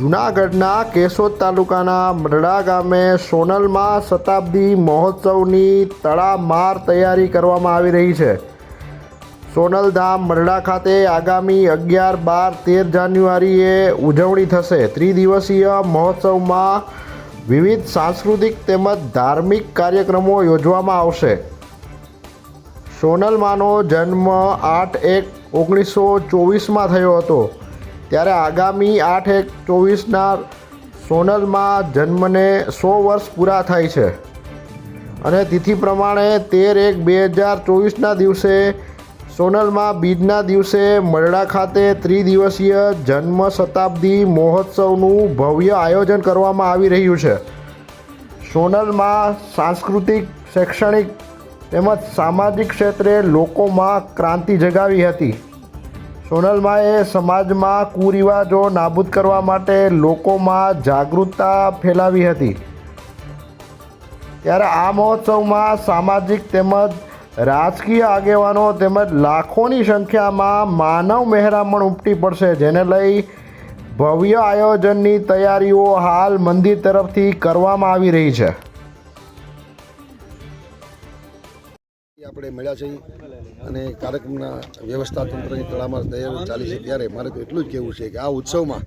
જૂનાગઢના કેશોદ તાલુકાના મરડા ગામે સોનલમાં શતાબ્દી મહોત્સવની તડામાર તૈયારી કરવામાં આવી રહી છે. સોનલધામ મરડા ખાતે આગામી અગિયાર, બાર, તેર જાન્યુઆરીએ ઉજવણી થશે. ત્રિદિવસીય મહોત્સવમાં વિવિધ સાંસ્કૃતિક તેમજ ધાર્મિક કાર્યક્રમો યોજવામાં આવશે. સોનલમાનો જન્મ આઠ એક ઓગણીસો ચોવીસમાં થયો હતો. ત્યારે આગામી આઠ એક ચોવીસના સોનલમાં જન્મને સો વર્ષ પૂરા થાય છે. અને તિથિ પ્રમાણે તેર એક બે હજાર ચોવીસના દિવસે સોનલમાં બીજના દિવસે મરડા ખાતે ત્રિદિવસીય જન્મ શતાબ્દી મહોત્સવનું ભવ્ય આયોજન કરવામાં આવી રહ્યું છે. સોનલમાં સાંસ્કૃતિક, શૈક્ષણિક તેમજ સામાજિક ક્ષેત્રે લોકોમાં ક્રાંતિ જગાવી હતી. સોનલમાએ સમાજમાં કુરિવાજો નાબૂદ કરવા માટે લોકોમાં જાગૃતતા ફેલાવી હતી. ત્યારે આ મહોત્સવમાં સામાજિક તેમજ રાજકીય આગેવાનો તેમજ લાખોની સંખ્યામાં માનવ મહેરામણ ઉમટી પડશે, જેને લઈ ભવ્ય આયોજનની તૈયારીઓ હાલ મંદિર તરફથી કરવામાં આવી રહી છે. આપણે મળ્યા છીએ. અને કાર્યક્રમના વ્યવસ્થા તંત્રની તળામાં તૈયારી ચાલી છે. ત્યારે મારે તો એટલું જ કહેવું છે કે આ ઉત્સવમાં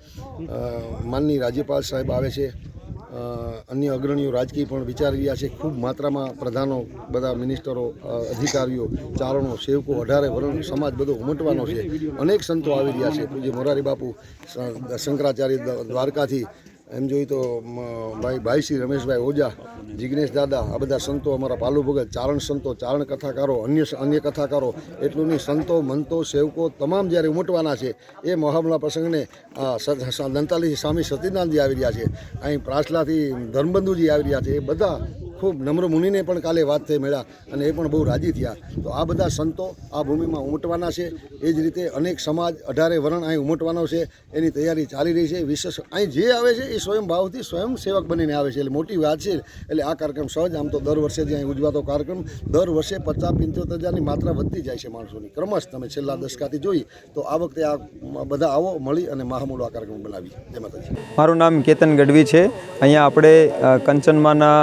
માનની રાજ્યપાલ સાહેબ આવે છે. અન્ય અગ્રણીઓ રાજકીય પણ વિચારી રહ્યા છે. ખૂબ માત્રામાં પ્રધાનો બધા મિનિસ્ટરો અધિકારીઓ, ચારણો, સેવકો, અઢારે વર્ણ સમાજ બધો ઉમટવાનો છે. અનેક સંતો આવી રહ્યા છે. પૂજ્ય મોરારી બાપુ શંકરાચાર્ય દ્વારકાથી એમ જોઈએ તો ભાઈ ભાઈ શ્રી રમેશભાઈ ઓજા, જિગ્નેશ દાદા, આ બધા સંતો અમારા પાલુ ભગત, ચારણ સંતો, ચારણ કથાકારો, અન્ય અન્ય કથાકારો એટલું નહીં સંતો, મંતો, સેવકો તમામ જ્યારે ઉમટવાના છે, એ મહામલા પ્રસંગને આ સ- સ- દંતાલી સ્વામી સતીનાથજી આવી રહ્યા છે. અહીં પ્રાસલાથી ધર્મબંધુજી આવી રહ્યા છે. એ બધા ખૂબ નમ્ર મુનિને પણ કાલે વાત થઈ મળ્યા અને એ પણ બહુ રાજી થયા. તો આ બધા સંતો આ ભૂમિમાં ઉમટવાના છે. એ જ રીતે અનેક સમાજ અઢારે વરણ અહીં ઉમટવાનો છે. એની તૈયારી ચાલી રહી છે. વિશેષ અહીં જે આવે છે એ સ્વયં ભાવથી સ્વયં સેવક બનીને આવે છે. એટલે મોટી વાત છે. એટલે આ કાર્યક્રમ સહજ આમ તો દર વર્ષે જે અહીં ઉજવાતો કાર્યક્રમ, દર વર્ષે પચાસ પંચોતેર હજારની માત્રા વધતી જાય છે માણસોની. ક્રમશ તમે છેલ્લા દશકાથી જોઈ, તો આ વખતે આ બધા આવો, મળી અને મહામૂલો આ કાર્યક્રમ બનાવી જય મારું નામ કેતન ગઢવી છે. અહીંયા આપણે કંચનમાના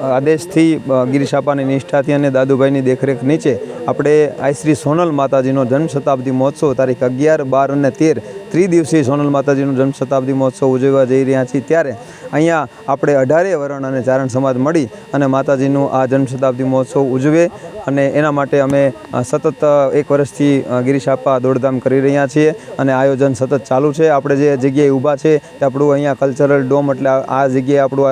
આદેશથી ગિરિશાપાની નિષ્ઠાથી અને દાદુભાઈની દેખરેખ નીચે આપણે આઈ શ્રી સોનલ માતાજીનો જન્મ શતાબ્દી મહોત્સવ તારીખ અગિયાર બાર અને તેર ત્રિદિવસીય સોનલ માતાજીનો જન્મ શતાબ્દી મહોત્સવ ઉજવવા જઈ રહ્યા છીએ. ત્યારે અહીંયા આપણે અઢારે વરણ અને ચારણ સમાજ મળી અને માતાજીનું આ જન્મ શતાબ્દી મહોત્સવ ઉજવે અને એના માટે અમે સતત એક વર્ષથી ગિરિશાપા દોડધામ કરી રહ્યા છીએ અને આયોજન સતત ચાલુ છે. આપણે જે જગ્યાએ ઊભા છે તે આપણું અહીંયા કલ્ચરલ ડોમ એટલે આ- જગ્યાએ આપણું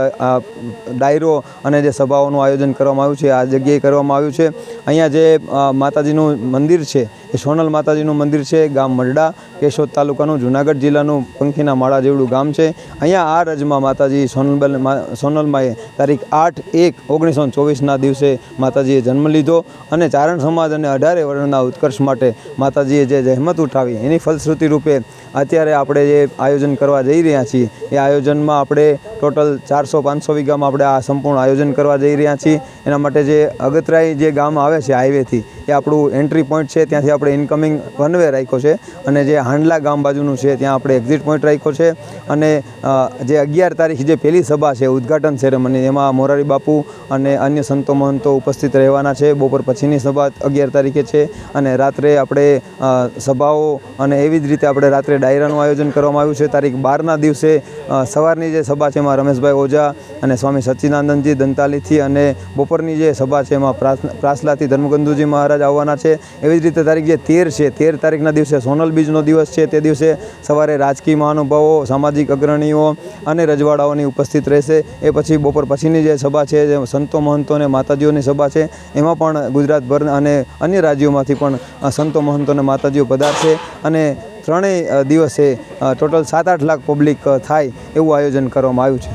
ડાયરો અને જે સભાઓનું આયોજન કરવામાં આવ્યું છે, આ જગ્યાએ કરવામાં આવ્યું છે. અહીંયા જે માતાજીનું મંદિર છે, એ સોનલ માતાજીનું મંદિર છે, ગામ મરડા, કેશોદ તાલુકાનું જુનાગઢ જિલ્લાનું પંખીના માળા જેવડું ગામ છે. અહીંયા આ રજમાં માતાજી સોનલબેન સોનલમાએ તારીખ આઠ એક ઓગણીસો ચોવીસના દિવસે માતાજીએ જન્મ લીધો અને ચારણ સમાજ અને અઢારે વર્ણના ઉત્કર્ષ માટે માતાજીએ જે જહેમત ઉઠાવી એની ફલશ્રુતિ રૂપે અત્યારે આપણે જે આયોજન કરવા જઈ રહ્યા છીએ, એ આયોજનમાં આપણે ટોટલ ચારસો પાંચસો વીઘામાં આપણે આ સંપૂર્ણ આયોજન કરવા જઈ રહ્યા છીએ. એના માટે જે અગતરાઈ જે ગામ આવે છે હાઈવેથી, એ આપણું એન્ટ્રી પોઈન્ટ છે. ત્યાંથી આપણે ઇન્કમિંગ વનવે રાખ્યો છે અને જે હાંડલા ગામ બાજુનું છે, ત્યાં આપણે એક્ઝિટ પોઈન્ટ રાખ્યો છે અને જે અગિયાર તારીખ જે પહેલી સભા છે, ઉદ્ઘાટન સેરેમની એમાં મોરારી બાપુ અને અન્ય સંતો મહંતો ઉપસ્થિત રહેવાના છે. બપોર પછીની સભા અગિયાર તારીખે છે અને રાત્રે આપણે સભાઓ અને એવી જ રીતે આપણે રાત્રે ડાયરાનું આયોજન કરવામાં આવ્યું છે. તારીખ બારના દિવસે સવારની જે સભા છે, એમાં રમેશભાઈ ઓઝા અને સ્વામી સચ્ચિદાનંદજી દંતાલીથી અને બપોરની જે સભા છે, એમાં પ્રાસ- પ્રાસલાથી ધર્મગંધુજી મહારાજ આવવાના છે. એવી જ રીતે તારીખ જે તેર છે, તેર તારીખના દિવસે સોનલ બીજનો દિવસ છે. તે દિવસે સવારે રાજકીય મહાનુભાવો, સામાજિક અગ્રણીઓ અને રજવાડાઓની ઉપસ્થિત રહેશે. એ પછી બપોર પછીની જે સભા છે, જે સંતો મહંતો અને માતાજીઓની સભા છે, એમાં પણ ગુજરાતભર અને અન્ય રાજ્યોમાંથી પણ સંતો મહંતો અને માતાજીઓ પધારશે અને ત્રણેય દિવસે ટોટલ સાત આઠ લાખ પબ્લિક થાય એવું આયોજન કરવામાં આવ્યું છે.